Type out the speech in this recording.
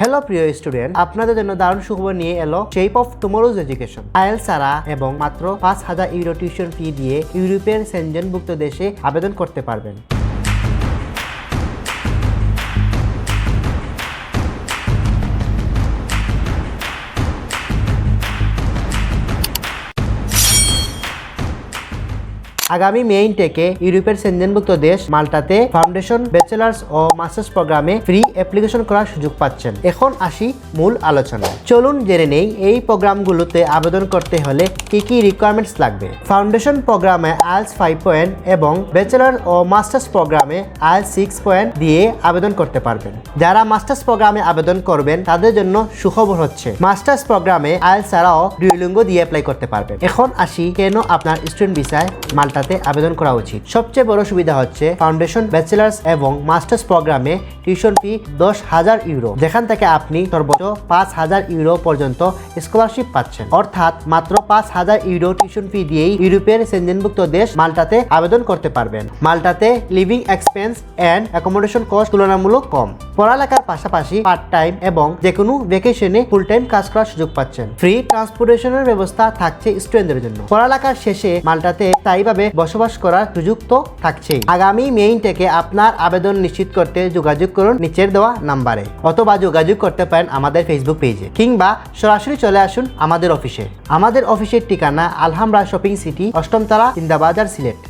Hello প্রিয় student আপনাদের জন্য দারুণ সুখবর নিয়ে এলো শেপ অফ টুমোরোজ এডুকেশন আয়েল সারা এবং মাত্র পাঁচ হাজার ইউরো টিউশন ফি দিয়ে ইউরোপের সেনজেনভুক্ত দেশে আবেদন করতে পারবেন। আগামী মে থেকে ইউরোপের সেনজেনভুক্ত দেশ মাল্টাতে ফাউন্ডেশন ব্যাচেলার্স ও মাস্টার্স প্রোগ্রামে ফ্রি অ্যাপ্লিকেশন করার সুযোগ পাচ্ছেন। এখন আসি মূল আলোচনায়। চলুন জেনে নেই এই প্রোগ্রামগুলোতে আবেদন করতে হলে কি কি রিকোয়ারমেন্টস লাগবে। ফাউন্ডেশন প্রোগ্রামে আইএলস ফাইভ পয়েন্ট এবং ব্যাচেলার ও মাস্টার্স প্রোগ্রামে আইএলস সিক্স পয়েন্ট দিয়ে আবেদন করতে পারবেন। যারা মাস্টার্স প্রোগ্রামে আবেদন করবেন, তাদের জন্য সুখবর হচ্ছে মাস্টার্স প্রোগ্রামে আইএলস ছাড়াও ডুয়েলিঙ্গো দিয়ে অ্যাপ্লাই করতে পারবেন। এখন আসি কেন আপনার স্টুডেন্ট ভিসায় মাল্টাতে আবেদন করা উচিত? সবচেয়ে বড় সুবিধা হচ্ছে ফাউন্ডেশন ব্যাচেলার্স এবং মাস্টার্স প্রোগ্রামে টিউশন ফি দশ হাজার ইউরো। যেখান থেকে আপনি সর্বোচ্চ পাঁচ হাজার ইউরো পর্যন্ত স্কলারশিপ পাচ্ছেন। অর্থাৎ মাত্র পাঁচ হাজার ইউরো টিউশন ফি দিয়েই ইউরোপের সেনজেনভুক্ত দেশ মাল্টাতে আবেদন করতে পারবেন। মাল্টাতে living expense and accommodation cost তুলনামূলক কম। পড়ালেখার পাশাপাশি পার্ট টাইম এবং যে কোনো ভেকেশনে ফুল টাইম কাজ করার সুযোগ পাচ্ছেন। ফ্রি ট্রান্সপোর্টেশনের ব্যবস্থা থাকছে স্টুডেন্টদের জন্য। পড়ালেখার শেষে মাল্টাতে স্থায়ীভাবে বসবাস করার সুযোগ তো থাকছেই। আগামী মেইন থেকে আপনার আবেদন নিশ্চিত করতে যোগাযোগ করুন নিচের দেওয়া নাম্বারে অথবা যোগাযোগ করতে পারেন আমাদের ফেসবুক পেজে কিংবা সরাসরি চলে আসুন আমাদের অফিসে আমাদের অফিসের ঠিকানা আলহামরা শপিং সিটি অষ্টমতলা ইন্দাবাজার সিলেট।